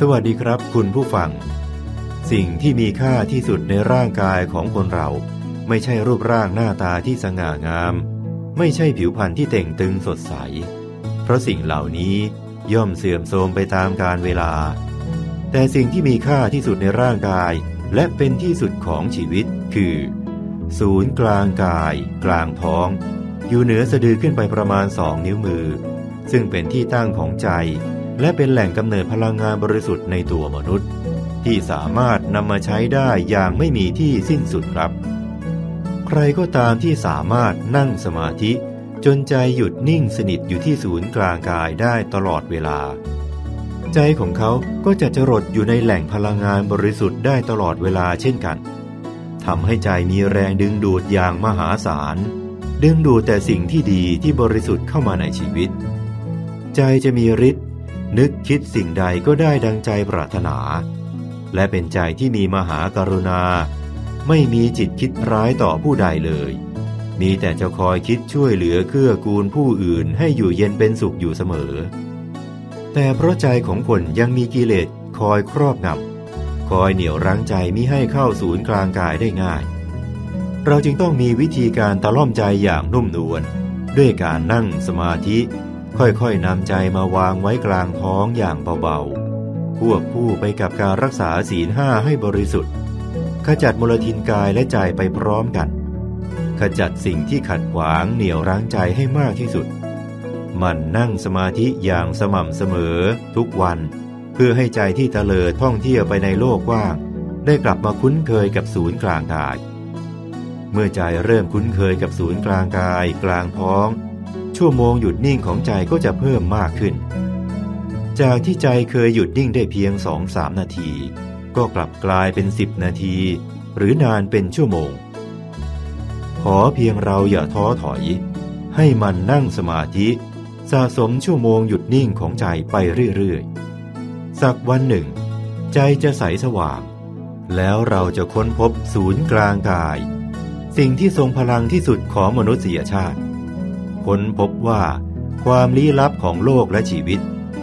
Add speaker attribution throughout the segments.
Speaker 1: สวัสดีครับ คุณผู้ฟัง สิ่งที่มีค่าที่สุดในร่างกายของคนเรา ไม่ใช่รูปร่างหน้าตาที่สง่างาม ไม่ใช่ผิวพรรณที่เต่งตึงสดใส เพราะสิ่งเหล่านี้ย่อมเสื่อมโทรมไปตามกาลเวลา แต่สิ่งที่มีค่าที่สุดในร่างกาย และเป็นที่สุดของชีวิตคือ ศูนย์กลางกาย กลางท้อง อยู่เหนือสะดือขึ้นไปประมาณสองนิ้วมือ ซึ่งเป็นที่ตั้งของใจ และเป็นแหล่งกำเนิดพลังงานบริสุทธิ์ในตัวมนุษย์ ที่สามารถนำมาใช้ได้อย่างไม่มีที่สิ้นสุดครับ ใครก็ตามที่สามารถนั่งสมาธิ จนใจหยุดนิ่งสนิทอยู่ที่ศูนย์กลางกายได้ตลอดเวลา ใจของเขาก็จะจรดอยู่ในแหล่งพลังงานบริสุทธิ์ได้ตลอดเวลาเช่นกันทำให้ใจมีแรงดึงดูดอย่างมหาศาล ดึงดูดแต่สิ่งที่ดีที่บริสุทธิ์เข้ามาในชีวิต ใจจะมีฤทธิ์ นึกคิดสิ่งใดก็ได้ดังใจปรารถนา และเป็นใจที่มีมหากรุณา ไม่มีจิตคิดร้ายต่อผู้ใดเลย มีแต่จะคอยคิดช่วยเหลือเกื้อกูลผู้อื่นให้อยู่เย็นเป็นสุขอยู่เสมอ แต่เพราะใจของคนยังมีกิเลสคอยครอบงำคอยเหนี่ยวรั้งใจมิให้เข้าศูนย์กลางกายได้ง่าย เราจึงต้องมีวิธีการตะล่อมใจอย่างนุ่มนวลด้วยการนั่งสมาธิ ค่อยๆนำใจมาวางไว้กลางท้องอย่างเบาๆ ควบคู่ไปกับการรักษาศีลห้าให้บริสุทธิ์ ขจัดมลทินกายและใจไปพร้อมกัน ขจัดสิ่งที่ขัดขวางเหนี่ยวรั้งใจให้มากที่สุด มันนั่งสมาธิอย่างสม่ำเสมอทุกวัน เพื่อให้ใจที่เตลิดท่องเที่ยวไปในโลกว้าง ได้กลับมาคุ้นเคยกับศูนย์กลางกาย เมื่อใจเริ่มคุ้นเคยกับศูนย์กลางกายกลางท้อง ชั่วโมงหยุดนิ่งของใจก็จะเพิ่มมากขึ้น จากที่ใจเคยหยุดนิ่งได้เพียงสองสามนาที ก็กลับกลายเป็นสิบนาที หรือนานเป็นชั่วโมง ขอเพียงเราอย่าท้อถอย ให้มันนั่งสมาธิสะสมชั่วโมงหยุดนิ่งของใจไปเรื่อยๆ สักวันหนึ่ง ใจจะใสสว่าง แล้วเราจะค้นพบศูนย์กลางกาย สิ่งที่ทรงพลังที่สุดของมนุษยชาติ ค้นพบว่า ความลี้ลับของโลกและชีวิต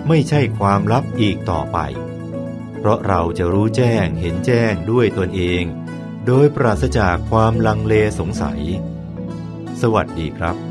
Speaker 1: ไม่ใช่ความลับอีกต่อไป เพราะเราจะรู้แจ้งเห็นแจ้งด้วยตนเอง โดยปราศจากความลังเลสงสัย สวัสดีครับ